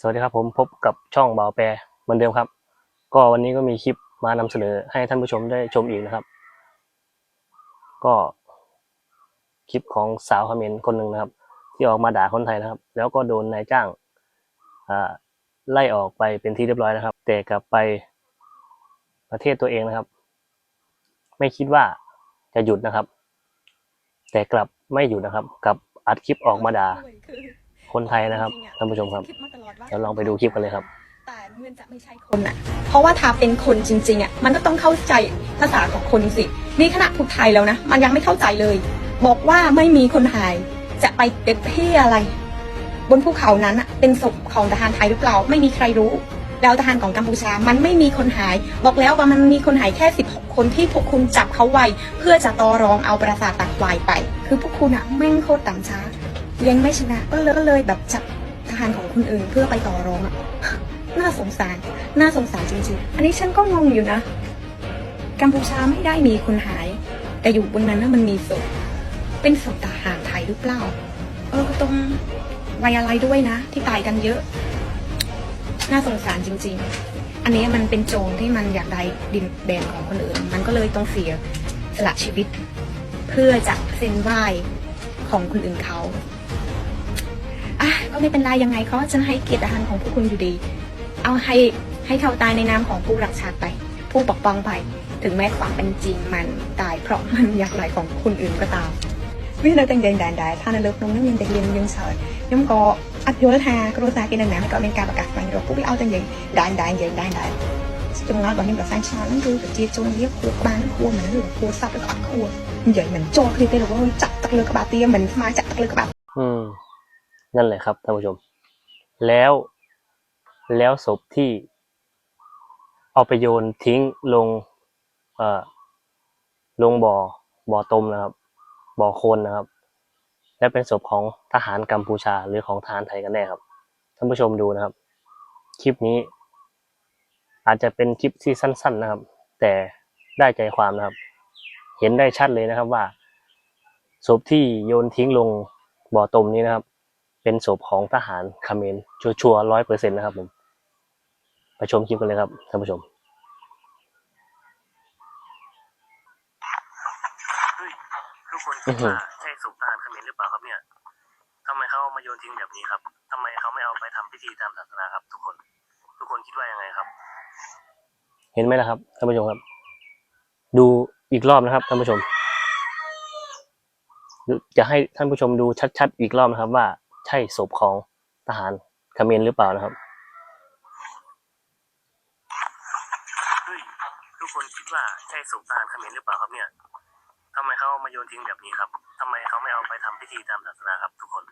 สวัสดีครับผมพบกับช่องเบาแปรเหมือนเดิมครับ ก็วันนี้ก็มีคลิปมานำเสนอให้ท่านผู้ชมได้ชมอีกนะครับ ก็คลิปของสาวเขมรคนหนึ่งนะครับ ที่ออกมาด่าคนไทยนะครับ แล้วก็โดนนายจ้างไล่ออกไปเป็นที่เรียบร้อยนะครับ แต่กลับไปประเทศตัวเองนะครับ ไม่คิดว่าจะหยุดนะครับ แต่กลับไม่หยุดนะครับกลับอัดคลิปออกมาด่า คนไทยนะครับท่านผู้ชมครับคิดมาตลอดว่าเดี๋ยวลองไปดูคลิปกันเลยครับแต่มันจะไม่ใช่คนอะ เพราะว่าถ้าเป็นคนจริง ๆอะมันก็ต้องเข้าใจภาษาของคนสินี่ขนาดพูดไทยแล้วนะมันยังไม่เข้าใจเลย บอกว่าไม่มีคนหายจะไปเด็ดที่อะไร บนภูเขานั้นอะเป็นศพของทหารไทยหรือเปล่าไม่มีใครรู้ แล้วทหารของกัมพูชามันไม่มีคนหาย บอกแล้วว่ามันมีคนหายแค่16คนที่พวกคุณจับเขาไว้ เพื่อจะต่อรองเอาปราสาทตักวายไป คือพวกคุณอะแม่งโคตรต่ำช้าเลี้ ยังไม่ชนะก็เลยก็เลยแบบจับทหารของคนอื่นเพื่อไปต่อรองอะน่าสงสาร น่าสงสารจริงๆ อันนี้ฉันก็งงอยู่นะ กัมพูชาไม่ได้มีคนหาย แต่อยู่บนนั้นนะมันมีศพ เป็นศพทหารไทยหรือเปล่า เออก็ต้องไว้อะไรด้วยนะ ที่ตายกันเยอะ น่าสงสารจริง ๆ อันนี้มันเป็นโจรที่มันอยากได้ดินแดนของคนอื่น มันก็เลยต้องเสียสละชีวิต เพื่อจะเซ็นไหวของคนอื่นเขา อะก็ไม่เป็นไรยังไงเขาจะให้เกียรติทหารของพวกคุณอยู่ดี เอาให้ให้เขาตายในนามของผู้รักชาติไป ผู้ปกป้องไป ถึงแม้ความเป็นจริงมันตายเพราะมันอยากไหลของคนอื่นก็ตามวินาทีเดินแดนได้ท่านนรกนงนั่งยังแต่เรียนยังเฉยยังก็อัดโยนทากรุณากินหนังก็เป็นการประกาศไปเราผู้เอาแต่ยังได้ได้ยังได้ได้จงน้อยกว่านี้แบบแฟนชานั่นคือแบบจีจงเรียกครัวบ้านครัวเหมือนหรือครัวซับแล้วก็อัดครัวใหญ่เหมือนโจคือเป็นหรือว่าจับตะเลือกระบาดเตียเหมือนมาจับตะเลือกระบาด นั่นแหละครับท่านผู้ชม แล้วแล้วศพที่เอาไปโยนทิ้งลงเอ่อลงบ่อบ่อตมนะครับ บ่อโคลนนะครับ และเป็นศพของทหารกัมพูชาหรือของทหารไทยกันแน่ครับท่านผู้ชมดูนะครับ คลิปนี้ อาจจะเป็นคลิปที่สั้น ๆนะครับ แต่ได้ใจความนะครับ เห็นได้ชัดเลยนะครับว่าศพที่โยนทิ้งลงบ่อตมนี้นะครับ เป็นศพของทหารเขมรชัวร์ร้อยเปอร์เซ็นต์นะครับผมไปชมคลิปกันเลยครับท่านผู้ชมทุกคนคิดว่าใช่ศพทหารเขมรหรือเปล่าครับเนี่ยทำไมเขาเอามาโยนทิ้งแบบนี้ครับทำไมเขาไม่เอาไปทำพิธีตามศาสนาครับ ทุกคน ทุกคนคิดว่ายังไงครับ เห็นไหมล่ะครับท่านผู้ชมครับ ดูอีกรอบนะครับท่านผู้ชมจะให้ท่านผู้ชมดูชัดๆอีกรอบนะครับว่า ใช่ศพของทหารเขมรหรือเปล่านะครับเฮ้ยทุกคนคิดว่าใช่ศพทหารเขมรหรือเปล่าครับเนี่ยทำไมเขาเอามาโยนทิ้งแบบนี้ครับทำไมเขาไม่เอาไปทำพิธีตามศาสนาครับ ทุกคน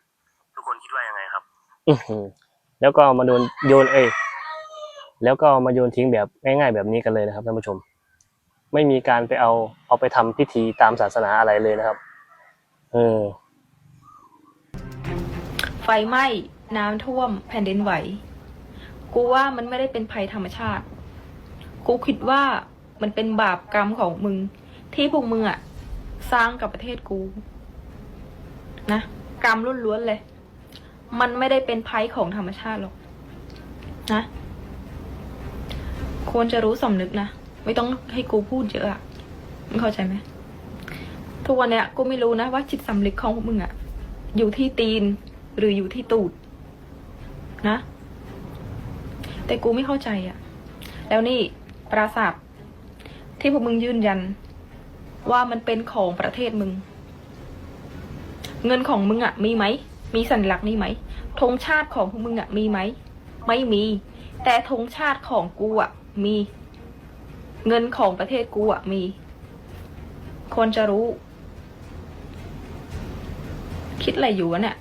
ทุกคนคิดว่ายังไงครับ อือหือแล้วก็เอามาโดนโยนเอ้ยแล้วก็เอามาโยนทิ้งแบบง่าย ๆ แบบนี้กันเลยนะครับท่านผู้ชม ไม่มีการไปเอาเอาไปทำพิธีตามศาสนาอะไรเลยนะครับ เออ ไฟไหม้น้ำท่วมแผ่นดินไหว กูว่ามันไม่ได้เป็นภัยธรรมชาติ กูคิดว่ามันเป็นบาปกรรมของมึง ที่พวกมึงอะสร้างกับประเทศกู นะ กรรมล้วนๆเลย มันไม่ได้เป็นภัยของธรรมชาติหรอกนะควรจะรู้สำนึกนะไม่ต้องให้กูพูดเยอะอะมึงเข้าใจไหมทุกวันเนี้ยกูไม่รู้นะว่าจิตสำนึกของพวกมึงอะอยู่ที่ตีน หรืออยู่ที่ตูด นะ แต่กูไม่เข้าใจอะแล้วนี่ปราสาทที่พวกมึงยืนยัน ว่ามันเป็นของประเทศมึง เงินของมึงอะมีไหม มีสัญลักษณ์นี้ไหมธงชาติของพวกมึงอะมีไหม ไม่มี แต่ธงชาติของกูอะมี เงินของประเทศกูอะมีควรจะรู้ คิดอะไรอยู่วะเนี่ย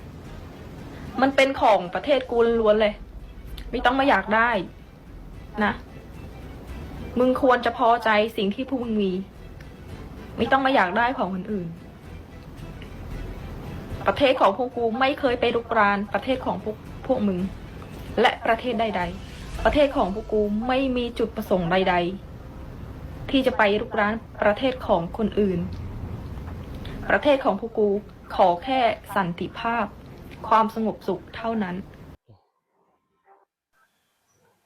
มันเป็นของประเทศกูล้วนเลย ไม่ต้องมาอยากได้นะ มึงควรจะพอใจสิ่งที่พวกมึงมี ไม่ต้องมาอยากได้ของคนอื่น ประเทศของพวกกูไม่เคยไปรุกรานประเทศของพวกพวกมึง และประเทศใด ๆ ประเทศของพวกกูไม่มีจุดประสงค์ใด ๆ ที่จะไปรุกรานประเทศของคนอื่น ประเทศของพวกกูขอแค่สันติภาพ ความสงบสุขเท่านั้น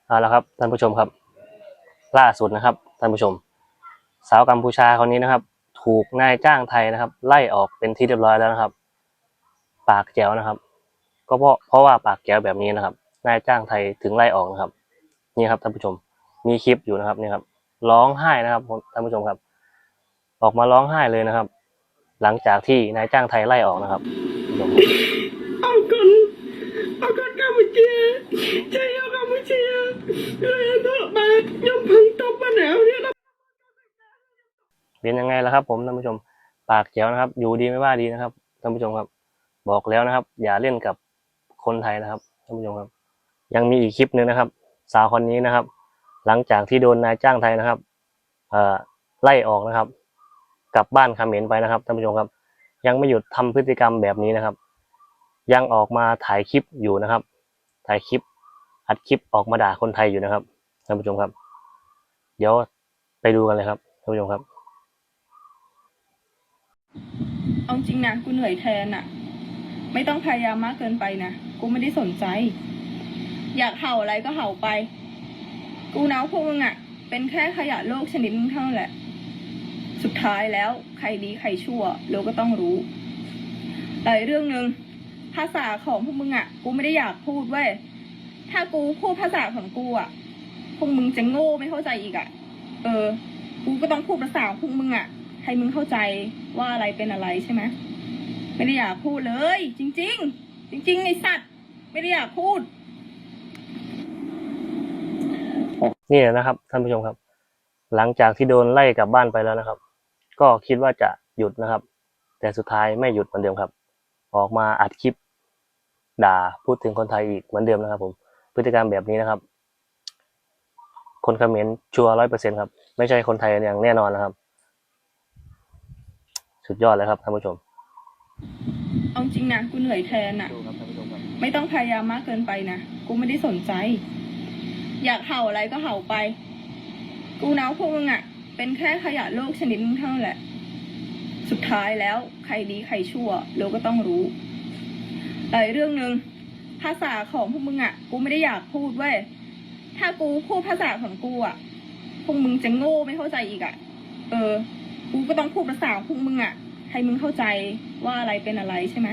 เอาละครับท่านผู้ชมครับ ล่าสุดนะครับท่านผู้ชม สาวกัมพูชาคนนี้นะครับ ถูกนายจ้างไทยนะครับ ไล่ออกเป็นที่เรียบร้อยแล้วนะครับ ปากแจ๋วนะครับ ก็เพราะเพราะว่าปากแจ๋วแบบนี้นะครับนายจ้างไทยถึงไล่ออกนะครับ นี่ครับท่านผู้ชม มีคลิปอยู่นะครับนี่ครับ ร้องไห้นะครับท่านผู้ชมครับ ออกมาร้องไห้เลยนะครับ หลังจากที่นายจ้างไทยไล่ออกนะครับ ท่านผู้ชมเอาคนเอาคนกัมพูชีใช่เอากัมพูชีเลยเถอะมายมพังตบมาแนวเนี่ยนะเป็นยังไงล่ะครับ ผมท่านผู้ชมปากแจ๋วนะครับ อยู่ดีไม่ว่าดีนะครับท่านผู้ชมครับ บอกแล้วนะครับ อย่าเล่นกับคนไทยนะครับท่านผู้ชมครับ ยังมีอีกคลิปหนึ่งนะครับ สาวคนนี้นะครับ หลังจากที่โดนนายจ้างไทยนะครับเอ่อไล่ออกนะครับ กลับบ้านคาเขมรไปนะครับท่านผู้ชมครับ ยังไม่หยุดทำพฤติกรรมแบบนี้นะครับ ยังออกมาถ่ายคลิปอยู่นะครับ ถ่ายคลิป อัดคลิปออกมาด่าคนไทยอยู่นะครับท่านผู้ชมครับ เดี๋ยวไปดูกันเลยครับท่านผู้ชมครับ เอาจริงนะกูเหนื่อยแทนอะไม่ต้องพยายามมากเกินไปนะกูไม่ได้สนใจ อยากเห่าอะไรก็เห่าไป กูเนาพวกมึงอะเป็นแค่ขยะโลกชนิดนึงเท่านั้นแหละ สุดท้ายแล้วใครดีใครชั่วเราก็ต้องรู้แต่เรื่องหนึ่ง ภาษาของพวกมึงอะกูไม่ได้อยากพูดเว้ย ถ้ากูพูดภาษาของกูอะพวกมึงจะโง่ไม่เข้าใจอีกอะเออ กูก็ต้องพูดภาษาของพวกมึงอะ ให้มึงเข้าใจว่าอะไรเป็นอะไรใช่ไหมไม่ได้อยากพูดเลย จริง ๆ จริงๆไอสัตว์ ไม่ได้อยากพูดนี่นะครับท่านผู้ชมครับ หลังจากที่โดนไล่กลับบ้านไปแล้วนะครับ ก็คิดว่าจะหยุดนะครับ แต่สุดท้ายไม่หยุดเหมือนเดิมครับ ออกมาอัดคลิปด่าพูดถึงคนไทยอีกเหมือนเดิมนะครับผม พฤติกรรมแบบนี้นะครับ คนคอมเขมรชัวร้อยเปอร์เซ็นครับ ไม่ใช่คนไทยอย่างแน่นอนนะครับ สุดยอดเลยครับท่านผู้ชม เอาจริงนะกูเหนื่อยแทนอะดูครับท่านผู้ชมครับไม่ต้องพยายามมากเกินไปนะ กูไม่ได้สนใจ อยากเห่าอะไรก็เห่าไป กูเนาพวกมึงอะเป็นแค่ขยะโลกชนิดนึงเท่านั้นแหละ สุดท้ายแล้วใครดีใครชั่วเราก็ต้องรู้แต่อีกเรื่องหนึ่งภาษาของพวกมึงอะกูไม่ได้อยากพูดเว้ยถ้ากูพูดภาษาของกูอะพวกมึงจะโง่ไม่เข้าใจอีกอะเออ กูก็ต้องพูดภาษาของพวกมึงอะให้มึงเข้าใจว่าอะไรเป็นอะไรใช่ไหม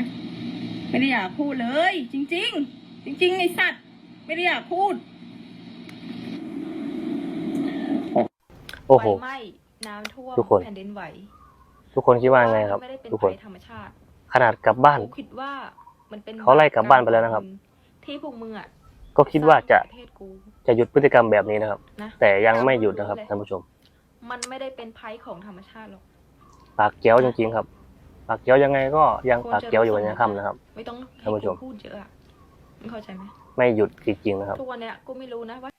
ไม่ได้อยากพูดเลย จริง ๆ จริง ๆ ไอสัตว์ ไม่ได้อยากพูดโอ้โห ไฟไหม้น้ำท่วมทุกคน แผ่นดินไหว ทุกคนคิดว่าไงครับ ไม่ได้เป็นทุกคน ภัยธรรมชาติขนาดกลับบ้านกูคิดว่ามันเป็นเขาไล่กลับบ้านไปแล้วนะครับ ที่พวกมึงอะก็คิดว่าจะสร้งประเทศกูจะหยุดพฤติกรรมแบบนี้นะครับ นะแต่ยังไม่หยุดนะครับท่านผู้ชม มันไม่ได้เป็นภัยของธรรมชาติหรอก ปากเกี้ยวจริงๆครับ ปากเกี้ยวยังไงก็ยังควรปากจะเกี้ยวอยู่รู้ในสึกค่ำนะครับ ไม่ต้องให้ท่านผู้ชกูมพูดเยอะอะมึงเข้าใจไหมไม่หยุดจริงๆนะครับ ทุกวันเนี้ยกูไม่รู้นะว่า